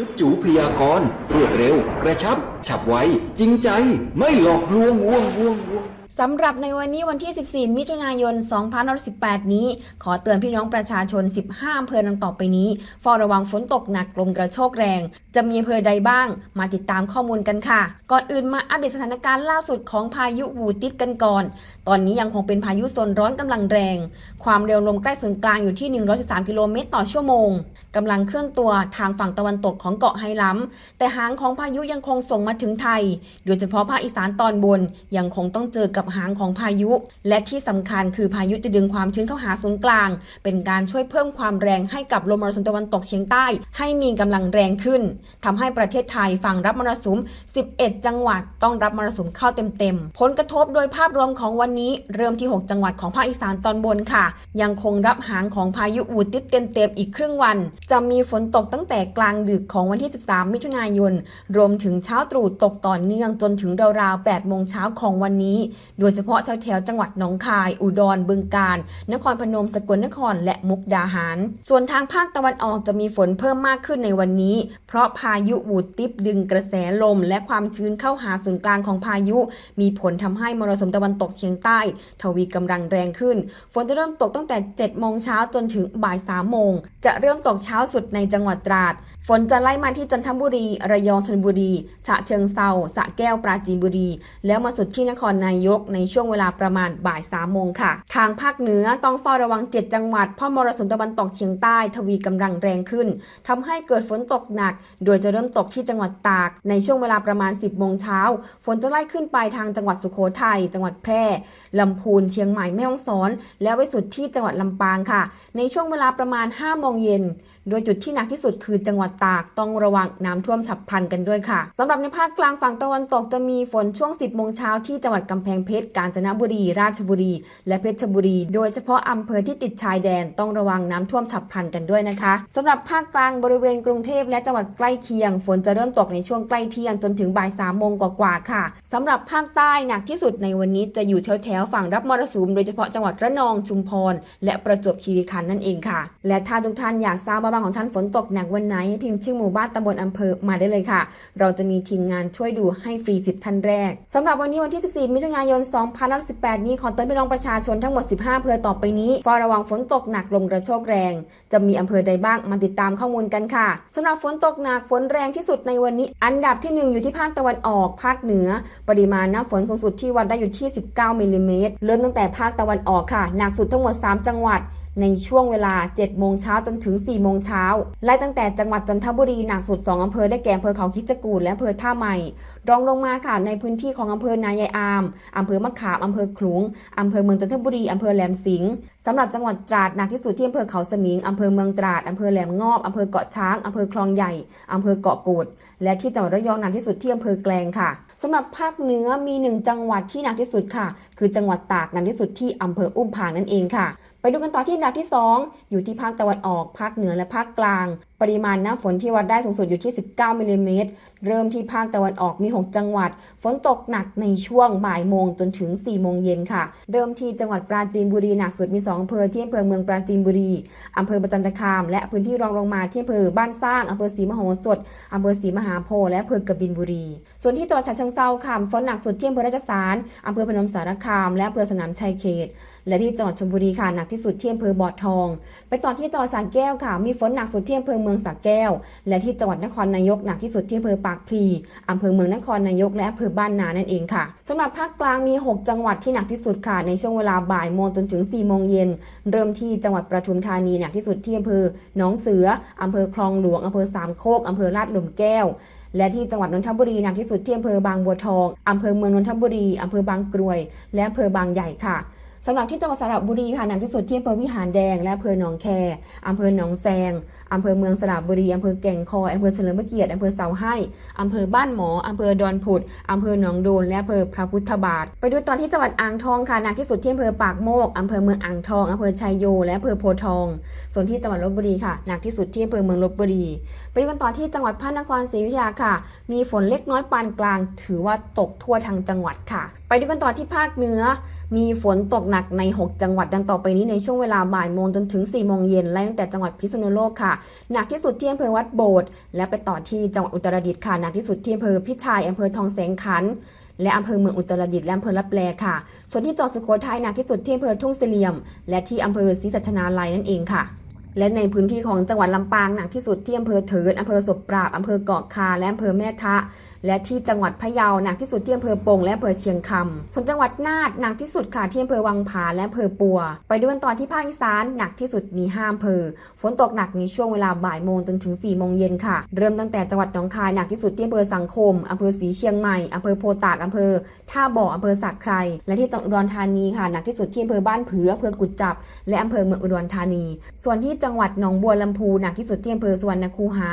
จุดจูพยากรรวดเร็ว กระชับ ฉับไว จริงใจ ไม่หลอกลวงวงวงวงสำหรับในวันนี้วันที่ 14 มิถุนายน 2518 นี้ ขอเตือนพี่น้องประชาชน 15อำเภอดังต่อไปนี้เฝ้าระวังฝนตกหนักลมกระโชกแรง จะมีอำเภอใดบ้าง มาติดตามข้อมูลกันค่ะ ก่อนอื่นมาอัปเดตสถานการณ์ล่าสุดของพายุวูติดกันก่อน ตอนนี้ยังคงเป็นพายุโซนร้อนกำลังแรง ความเร็วลมใกล้ศูนย์กลางอยู่ที่ 113 กิโลเมตรต่อชั่วโมงกำลังเคลื่อนตัวทางฝั่งตะวันตกของของเกาะไฮลัมแต่หางของพายุยังคงส่งมาถึงไทย โดยเฉพาะภาคอีสานตอนบนยังคงต้องเจอกับหางของพายุ และที่สำคัญคือพายุจะดึงความชื้นเข้าหาศูนย์กลาง เป็นการช่วยเพิ่มความแรงให้กับลมมรสุมตะวันตกเฉียงใต้ ให้มีกำลังแรงขึ้นทำให้ประเทศไทยฝั่งรับมรสุม 11 จังหวัดต้องรับมรสุมเข้าเต็มๆผลกระทบโดยภาพรวมของวันนี้เริ่มที่ 6 จังหวัดของภาคอีสานตอนบนค่ะ ยังคงรับหางของพายุอูติดเต็มๆอีกครึ่งวัน จะมีฝนตกตั้งแต่กลางดึกของของวันที่ 13 มิถุนายน รวมถึงเช้าตรู่ตกต่อเนื่องจนถึงราวๆ 8 โมงเช้าของวันนี้ โดยเฉพาะแถวๆ จังหวัดหนองคาย อุดร บึงกาฬ นครพนม สกลนคร และมุกดาหาร ส่วนทางภาคตะวันออกจะมีฝนเพิ่มมากขึ้นในวันนี้ เพราะพายุวูดติปดึงกระแสลม และความชื้นเข้าหาศูนย์กลางของพายุ มีผลทำให้มรสุมตะวันตกเฉียงใต้ ทวีกำลังแรงขึ้น ฝนจะเริ่มตกตั้งแต่7โมงเช้าจนถึงบ่าย3โมง จะเริ่มตกเช้าสุดในจังหวัดตราด ฝนจะไล่มาที่จันทบุรี ระยองชลบุรี ฉะเชิงเซาสะแก้วปราจีนบุรี แล้วมาสุดที่นครนายกในช่วงเวลาประมาณบ่าย3โมงค่ะ ทางภาคเหนือต้องเฝ้าระวัง 7 จังหวัดเพราะมรสุมตะวันตกเฉียงใต้ ทวีกำลังแรงขึ้นทำให้เกิดฝนตกหนัก โดยจะเริ่มตกที่จังหวัดตาก ในช่วงเวลาประมาณ 10โมงเช้าฝนจะไล่ขึ้นไปทางจังหวัดสุโขทัยจังหวัดแพร่ลำพูนเชียงใหม่แม่ฮ่องสอน แล้วไปสุดที่จังหวัดลำปางค่ะ ในช่วงเวลาประมาณ5โมงเย็น โดยจุดที่หนักที่สุดคือจังหวัดตากต้องระวังน้ำท่วมฉับพลันกันด้วยค่ะสำหรับในภาคกลางฝั่งตะวันตกจะมีฝนช่วง 10 โมงเช้าที่จังหวัดกำแพงเพชร กาญจนบุรี ราชบุรี และเพชรบุรี โดยเฉพาะอำเภอที่ติดชายแดนต้องระวังน้ำท่วมฉับพลันกันด้วยนะคะสำหรับภาคกลางบริเวณกรุงเทพและจังหวัดใกล้เคียง ฝนจะเริ่มตกในช่วงใกล้เที่ยงจนถึงบ่าย3โมงกว่าๆค่ะสำหรับภาคใต้หนักที่สุดในวันนี้จะอยู่แถวๆฝั่งรับมรสุมโดยเฉพาะจังหวัดระนองชุมพรและประจวบคีรีขันธ์นั่นเองค่ะ และถ้าทุกท่านอยากทราบว่าานของท่านฝนตกหนักวันไหนให้พิมพ์ชื่อหมู่บ้านตำบลอำเภอมาได้เลยค่ะ เราจะมีทีมงานช่วยดูให้ฟรี 10 ท่านแรกสำหรับวันนี้วันที่ 14 มิถุนายน2518 นี้ขอเตือนพี่น้องประชาชนทั้งหมด 15 อำเภอต่อไปนี้เฝ้าระวังฝนตกหนักลมกระโชกแรง จะมีอำเภอใดบ้างมาติดตามข้อมูลกันค่ะสำหรับฝนตกหนักฝนแรงที่สุดในวันนี้ อันดับที่หนึ่งอยู่ที่ภาคตะวันออก ภาคเหนือ ปริมาณน้ำฝนสูงสุดที่วัดได้อยู่ที่ 19มิลลิเมตรเริ่มตั้งแต่ภาคตะวันออกค่ะหนักสุดทั้งหมด 3 จังหวัด ในช่วงเวลา 7 โมงเช้าจนถึง 4 โมงเช้าไล่ตั้งแต่จังหวัดจันทบุรีหนักสุด 2 อำเภอได้แก่อำเภอเขาคิดจกูฏและอำเภอท่าใหม่ รองลงมาค่ะในพื้นที่ของอำเภอนายายอาม อำเภอมะขาม อำเภอขลุง อำเภอเมืองจันทบุรี อำเภอแหลมสิงห์สำหรับจังหวัดตราดหนักที่สุดที่อำเภอเขาสมิง อำเภอเมืองตราด อำเภอแหลมงอบ อำเภอเกาะช้าง อำเภอคลองใหญ่ อำเภอเกาะกูด และที่จังหวัดระยองหนักที่สุดที่อำเภอแกลงค่ะสำหรับภาคเหนือมีหนึ่งจังหวัดที่หนักที่สุดค่ะ คือจังหวัดตากหนักที่สุดที่อำเภออุ้มผางนั่นเองค่ะ ไปดูกันต่อที่อันดับที่ 2 อยู่ที่ภาคตะวันออกภาคเหนือและภาคกลาง ปริมาณน้ำฝนที่วัดได้สูงสุดอยู่ที่ 19มิลลิเมตร เริ่มที่ภาคตะวันออกมี 6 จังหวัด ฝนตกหนักในช่วงบ่ายโมงจนถึง 4 โมงเย็นค่ะ เริ่มที่จังหวัดปราจีนบุรีหนักสุดมี 2อำเภอที่อำเภอเมืองปราจีนบุรีอำเภอประจันตคาม และพื้นที่รองลงมาที่อำเภอบ้านสร้างอำเภอศรีมโหสถอำเภอศรีมหาโพธิ์และอำเภอกบินบุรี ส่วนที่จังหวัดฉะเชิงเทราค่ะฝนหนักสุดที่อำเภอราชสารอำเภอพนมสารคาม และอำเภอสนามชัยเขต และที่จังหวัดชลบุรีค่ะหนักที่สุดที่อำเภอบ่อทอง ไปต่อที่จังหวัดสระแก้วค่ะ มีฝนหนักสุดที่อำเภอมืองสระแก้ว และที่จังหวัดนครนายกหนักที่สุดที่อำเภอปากพลีอำเภอเมืองนครนายกและอำเภอบ้านนานั่นเองค่ะสำหรับภาคกลางมี 6 จังหวัดที่หนักที่สุดค่ะในช่วงเวลาบ่ายโมงจนถึง4โมงเย็นเริ่มที่จังหวัดประทุมธานีหนักที่สุดที่อำเภอหนองเสืออำเภอคลองหลวงอำเภอสามโคกอำเภอลาดหลุมแก้วและที่จังหวัดนนทบุรีหนักที่สุดที่อำเภอบางบัวทองอำเภอเมืองนนทบุรีอำเภอบางกรวย และอำเภอบางใหญ่ค่ะ สำหรับที่จังหวัดสระบุรีค่ะหนักที่สุดที่อำเภอวิหารแดงและอำเภอหนองแคอำเภอหนองแซงอำเภอเมืองสระบุรีอำเภอแก่งคอยอำเภอเฉลิมพระเกียรติอำเภอเสาให้อำเภอบ้านหมออำเภอดอนผุดอำเภอหนองโดนและอำเภอพระพุทธบาท ไปดูตอนที่จังหวัดอ่างทองค่ะหนักที่สุดที่อำเภอปากโมกอำเภอเมืองอ่างทองอำเภอชัยโย และอำเภอโพทอง ส่วนที่จังหวัดลบบุรีค่ะหนักที่สุดที่อำเภอเมืองลบบุรี ไปดูกันต่อที่จังหวัดพระนครศรีอยุธยาค่ะ มีฝนเล็กน้อยปานกลาง ถือว่าตกทั่วทางจังหวัดค่ะ ไปดูกันต่อที่ภาคเหนือ มีฝนตกหนักใน 6 จังหวัดดังต่อไปนี้ในช่วงเวลาบ่ายโมงจนถึง 4 โมงเย็นไล่ตั้งแต่จังหวัดพิษณุโลกค่ะ หนักที่สุดที่อำเภอวัดโบสถ์และไปต่อที่จังหวัดอุตรดิตถ์ค่ะ หนักที่สุดที่อำเภอพิชัยอำเภอทองแสงขันและอำเภอเมืองอุตรดิตถ์และอำเภอลับแลค่ะ ส่วนที่จังหวัดสุโขทัยหนักที่สุดที่อำเภอทุ่งเสลี่ยม และที่อำเภอศรีสัชนาลัยนั่นเองค่ะ และในพื้นที่ของจังหวัดลำปางหนักที่สุดที่อำเภอเถิดอำเภอศพปราบอำเภอเกาะคาและอำเภอแม่ทะและที่จังหวัดพะเยาหนักที่สุดที่อำเภอปงและอำเภอเชียงคำส่วนจังหวัดน่านหนักที่สุดค่ะที่อำเภอวังผาและอำเภอปัว ไปดูกันต่อที่ภาคอีสานหนักที่สุดมีห้าอำเภอ ฝนตกหนักในช่วงเวลาบ่ายโมงจนถึง4ี่โมงเย็นค่ะ เริ่มตั้งแต่จังหวัดหนองคายหนักที่สุดที่อำเภอสังคมอำเภอศรีเชียงใหม่อำเภอโพตากอำเภอท่าบ่ออำเภอสักไคร และที่จังหวัดอุดรธานีค่ะหนักที่สุดที่อำเภอบ้านผืออำเภอกุดจับ และอำเภอเมืองอุดรธานี ส่วนที่จังหวัดหนองบัวลำพูหนักที่สุดที่อำเภอสุวรรณคูหา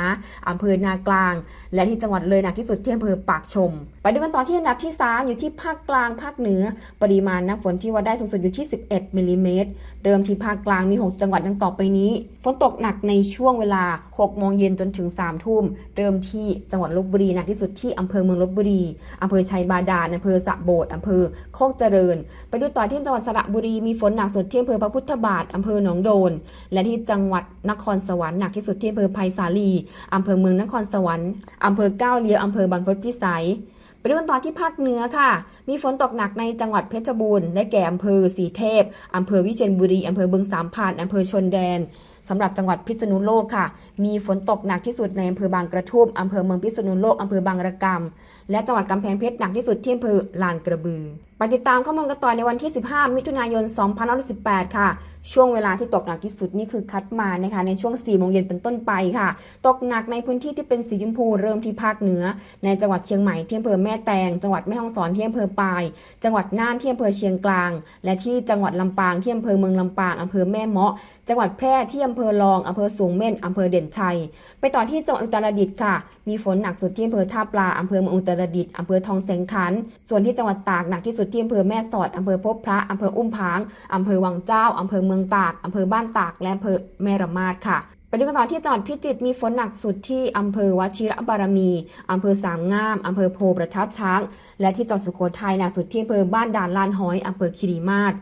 อำเภอ นากลาง และที่จังหวัดเลยหนักที่สุดที่เภอปากชม ไปดูกันต่อที่อันดับที่ 3 อยู่ที่ภาคกลางภาคเหนือ ปริมาณน้ำฝนที่วัดได้สูงสุดอยู่ที่ 11มิลลิเมตรเริ่มที่ภาคกลางมี 6 จังหวัดดังต่อไปนี้ ฝนตกหนักในช่วงเวลา 6 โมงเย็นจนถึง 3 ทุ่ม เริ่มที่จังหวัดลบบุรีหนักที่สุดที่อำเภอเมืองลบบุรีอำเภอชัยบาดาลอำเภอสะโบดอำเภอโคกเจริญ ไปดูต่อที่จังหวัดสระบุรีมีฝนหนักสุดที่อำเภอพระพุทธบาทอำเภอหนองโดน และที่จังหวัดนครสวรรค์หนักที่สุดที่อำเภอไผ่สาลีอำเภอเมืองนครสวรรค์อำเภอก้าวเลี้ยวอำเภอบรรพตพิสัย ไปดูกันตอนที่ภาคเหนือค่ะ มีฝนตกหนักในจังหวัดเพชรบูรณ์ได้แก่อำเภอสีเทพอำเภอวิเชียรบุรีอำเภอบึงสามพันอำเภอชนแดนสำหรับจังหวัดพิษณุโลกค่ะ มีฝนตกหนักที่สุดในอำเภอบางกระทุ่มอำเภอเมืองพิษณุโลกอำเภอบางระกำและจังหวัดกำแพงเพชรหนักที่สุดที่อำเภอลานกระบือไปติดตามข้อมูลกันต่อในวันที่ 15 มิถุนายน 2518 ค่ะ ช่วงเวลาที่ตกหนักที่สุดนี่คือคัดมานะคะ ในช่วง 4 โมงเย็นเป็นต้นไปค่ะ ตกหนักในพื้นที่ที่เป็นสีชมพูเริ่มที่ภาคเหนือ ในจังหวัดเชียงใหม่ที่อำเภอแม่แตง จังหวัดแม่ฮ่องสอนที่อำเภอปาย จังหวัดน่านที่อำเภอเชียงกลาง และที่จังหวัดลำปางที่อำเภอเมืองลำปางอำเภอแม่เมาะ จังหวัดแพร่ที่อำเภอรองอำเภอสูงเม่นอำเภอเด่นชัย ไปต่อที่จังหวัดอุตรดิตถ์ค่ะ มีฝนหนักสุดที่อำเภอท่าปลาอำเภอเมืองอุตรดิตถ์อำเภอทองแสงขัน ส่วนที่จังหวัดตากหนักที่สุดที่อำเภอแม่สอดอำเภอพบพระอำเภออุ้มผางอำเภอวังเจ้าอำเภอเมืองตากอำเภอบ้านตาก และอำเภอแม่ระมาดค่ะไปดูกันต่อที่จังหวัดพิจิตรมีฝนหนักสุดที่อำเภอวชิระบารมีอำเภอสามงามอำเภอโพประทับช้าง และที่จังหวัดสุโขทัยหนักสุดที่อำเภอบ้านด่านลานหอยอำเภอคีรีมาศ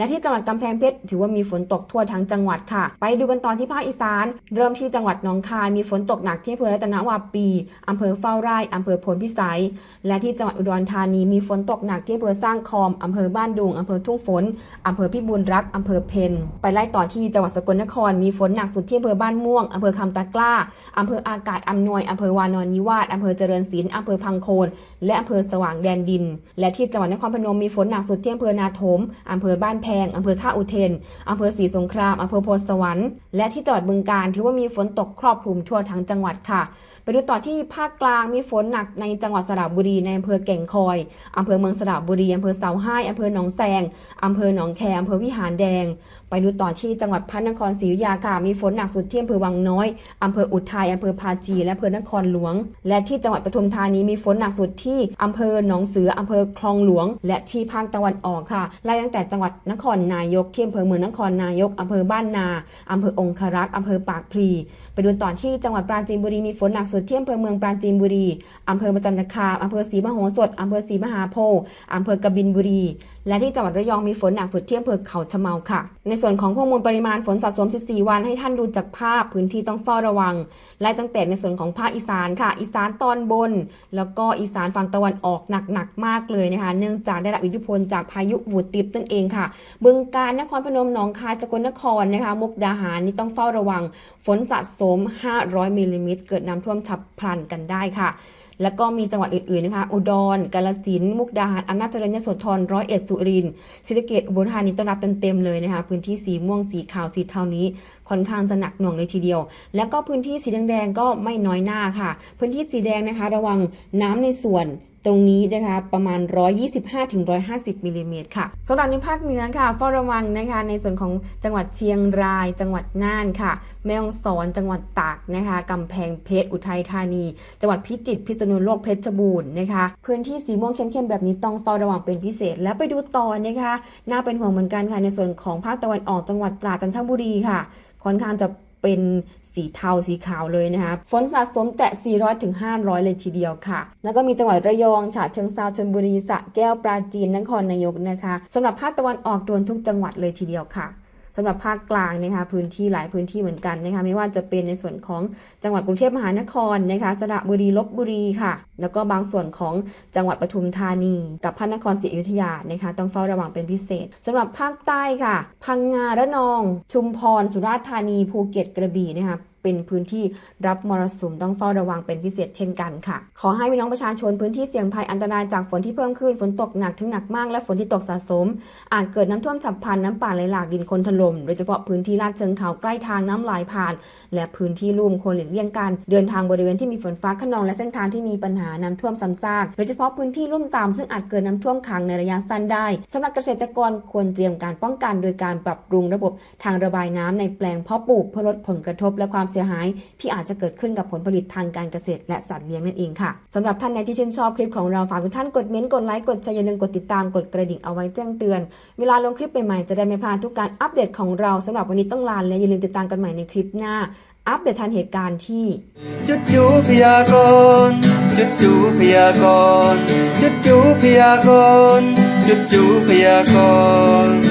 และที่จังหวัดกำแพงเพชรถือว่ามีฝนตกทั่วทั้งจังหวัดค่ะ ไปดูกันตอนที่ภาคอีสาน เริ่มที่จังหวัดหนองคายมีฝนตกหนักที่อำเภอรัตนวาปีอำเภอเฝ้าไร่อำเภอพลพิสัย และที่จังหวัดอุดรธานีมีฝนตกหนักที่อำเภอสร้างคอมอำเภอบ้านดุงอำเภอทุ่งฝนอำเภอพิบูลรักษ์อำเภอเพนไปไล่ต่อที่จังหวัดสกลนครมีฝนหนักสุดที่อำเภอบ้านม่วงอำเภอคำตะกล้าอำเภออากาศอำนวยอำเภอวานอนนิวาสอำเภอเจริญศิลป์อำเภอพังโคนและอำเภอสว่างแดนดิน และที่จังหวัดนครพนมมีฝนหนักสุดที่อำเภอนาถมอำเภอบ้านแพงอำเภอท่าอุเทนอำเภอศรีสงครามอำเภอโพสวรรค์และที่จังหวัดบึงกาฬถือว่ามีฝนตกครอบคลุมทั่วทั้งจังหวัดค่ะ ไปดูต่อที่ภาคกลางมีฝนหนักในจังหวัดสระบุรีในอำเภอแก่งคอยอำเภอเมืองสระบุรีอำเภอเสาให้อำเภอหนองแซงอำเภอหนองแคอำเภอวิหารแดง ไปดูต่อที่จังหวัดพระนครศรีอยุธยาค่ะมีฝนหนักสุดที่อำเภอวังน้อยอำเภออุทัยอำเภอพาจีและอำเภอนครหลวง และที่จังหวัดปทุมธานีมีฝนหนักสุดที่อำเภอหนองเสืออำเภอคลองหลวง และที่ภาคตะวันออกค่ะไล่ตั้งแต่จังหวัดนครนายกที่อำเภอเมืองนครนายกอำเภอบ้านนาอำเภอองครักษ์อำเภอปากพลีไปดูตอนที่จังหวัดปราจีนบุรีมีฝนหนักสุดที่อำเภอเมืองปราจีนบุรีอำเภอประจันตคามอำเภอศรีมโหสถอำเภอศรีมหาโพธิ์อำเภอกบินบุรีและที่จังหวัดระยองมีฝนหนักสุดที่อำเภอเขาชะเมาค่ะ ในส่วนของข้อมูลปริมาณฝนสะสม 14 วันให้ท่านดูจากภาพพื้นที่ต้องเฝ้าระวัง ไล่ตั้งแต่ในส่วนของภาคอีสานค่ะ อีสานตอนบน แล้วก็อีสานฝั่งตะวันออกหนักๆมากเลยนะคะ เนื่องจากได้รับอิทธิพลจากพายุวูติบนั่นเองค่ะ บึงกาฬนครพนมหนองคายสกลนครนะคะ มุกดาหารนี่ต้องเฝ้าระวัง ฝนสะสม 500มิลลิเมตรเกิดน้ำท่วมฉับพลันกันได้ค่ะ แล้วก็มีจังหวัดอื่นๆนะคะอุดร กาฬสินธุ์มุกดาหารอำนาจเจริญยโสธรร้อยเอ็ดสุรินทร์ศรีสะเกษอุบลธานีต้อนรับเต็มๆเลยนะคะพื้นที่สีม่วงสีขาวสีเทานี้ค่อนข้างจะหนักหน่วงเลยทีเดียว แล้วก็พื้นที่สีแดงๆก็ไม่น้อยหน้าค่ะ พื้นที่สีแดงนะคะ ระวังน้ำในส่วน ตรงนี้นะคะประมาณ 125-150มิลลิเมตรค่ะสำหรับในภาคเหนือค่ะเฝ้าระวังนะคะในส่วนของจังหวัดเชียงราย จังหวัดน่านค่ะ แม่ฮ่องสอนจังหวัดตากนะคะกำแพงเพชรอุทัยธานี จังหวัดพิจิตรพิษณุโลกเพชรบูรณ์นะคะ พื้นที่สีม่วงเข้มๆแบบนี้ต้องเฝ้าระวังเป็นพิเศษ แล้วไปดูต่อนะคะน่าเป็นห่วงเหมือนกันค่ะในส่วนของภาคตะวันออกจังหวัดตราดจันทบุรีค่ะค่อนข้างจะ เป็นสีเทาสีขาวเลยนะคะฝนสะสมแตะ400ถึง500 เลยทีเดียวค่ะ แล้วก็มีจังหวัดระยองฉะเชิงเซาชนบุรีสระแก้วปราจีนนครนายกนะคะสำหรับภาคตะวันออกโดนทุกจังหวัดเลยทีเดียวค่ะ สำหรับภาคกลางนะคะพื้นที่หลายพื้นที่เหมือนกันนะคะไม่ว่าจะเป็นในส่วนของจังหวัดกรุงเทพมหานครนะคะสระบุรีลบบุรีค่ะ แล้วก็บางส่วนของจังหวัดปทุมธานี กับพระนครศรีอยุธยานะคะต้องเฝ้าระวังเป็นพิเศษสำหรับภาคใต้ค่ะ พังงาระนอง ชุมพรสุราษฎร์ธานีภูเก็ตกระบี่นะคะ เป็นพื้นที่รับมรสุมต้องเฝ้าระวังเป็นพิเศษเช่นกันค่ะ ขอให้พี่น้องประชาชนพื้นที่เสี่ยงภัยอันตรายจากฝนที่เพิ่มขึ้นฝนตกหนักถึงหนักมากและฝนที่ตกสะสม อาจเกิดน้ำท่วมฉับพลันน้ำป่าไหลหลากดินคนถล่มโดยเฉพาะพื้นที่ลาดเชิงเขาใกล้ทางน้ำไหลผ่าน และพื้นที่ลุ่มควรหลีกเลี่ยงการเดินทางบริเวณที่มีฝนฟ้าขนองและเส้นทางที่มีปัญหาน้ำท่วมซ้ำซากโดยเฉพาะพื้นที่ลุ่มต่ำซึ่งอาจเกิดน้ำท่วมขังในระยะสั้นได้สำหรับเกษตรกรควรเตรียมการป้องกัน โดยการปรับปรุงระบบทางระบายน้ำในแปลงเพาะปลูกเพื่อลดผลกระทบและความเสียหาย ที่อาจจะเกิดขึ้นกับผลผลิตทางการเกษตรและสัตว์เลี้ยงนั่นเองค่ะสำหรับท่านใดที่ชื่นชอบคลิปของเราฝากทุกท่านกดเม้นต์กดไลค์กดแชร์อย่าลืมกดติดตามกดกระดิ่งเอาไว้แจ้งเตือน เวลาลงคลิปใหม่ๆจะได้ไม่พลาดทุกการอัปเดตของเราสำหรับวันนี้ต้องลาและอย่าลืมติดตามกันใหม่ในคลิปหน้า อัปเดตทันเหตุการณ์ที่ จุดจูพยากรณ์จุดจูพยากรณ์จุดจูพยากรณ์จุดจูพยากรณ์